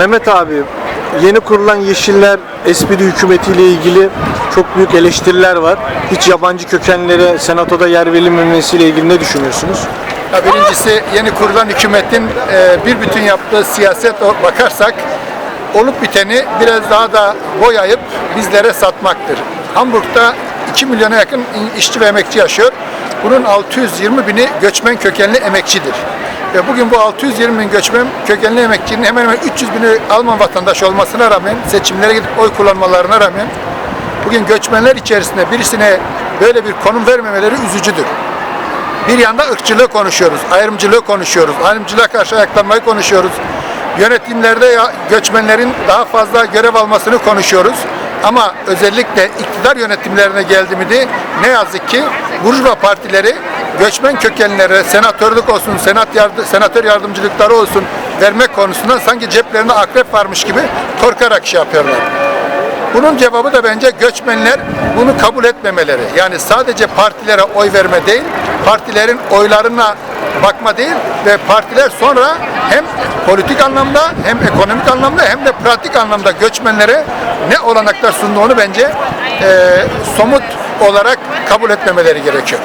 Mehmet abi, yeni kurulan Yeşiller Espri hükümetiyle ilgili çok büyük eleştiriler var. Hiç yabancı kökenlere senatoda yer verilmemesiyle ilgili ne düşünüyorsunuz? Ya birincisi yeni kurulan hükümetin e, bir bütün yaptığı siyaset bakarsak olup biteni biraz daha da boyayıp bizlere satmaktır. Hamburg'da 2 milyona yakın işçi ve emekçi yaşıyor. Bunun 620 bini göçmen kökenli emekçidir. Ve bugün bu 620 bin göçmen kökenli emekçinin hemen hemen 300 bini Alman vatandaşı olmasına rağmen, seçimlere gidip oy kullanmalarına rağmen bugün göçmenler içerisinde birisine böyle bir konum vermemeleri üzücüdür. Bir yanda ırkçılığı konuşuyoruz, ayrımcılığı konuşuyoruz, ayrımcılığa karşı ayaklanmayı konuşuyoruz. Yönetimlerde ya, göçmenlerin daha fazla görev almasını konuşuyoruz. Ama özellikle iktidar yönetimlerine geldi mi de ne yazık ki Burjuva partileri göçmen kökenlere senatörlük olsun, senat yardı, senatör yardımcılıkları olsun vermek konusunda sanki ceplerinde akrep varmış gibi korkarak şey yapıyorlar. Bunun cevabı da bence göçmenler bunu kabul etmemeleri. Yani sadece partilere oy verme değil, partilerin oylarına bakma değil ve partiler sonra hem politik anlamda hem ekonomik anlamda hem de pratik anlamda göçmenlere ne olanaklar sunduğunu bence eee, somut olarak kabul etmemeleri gerekiyor.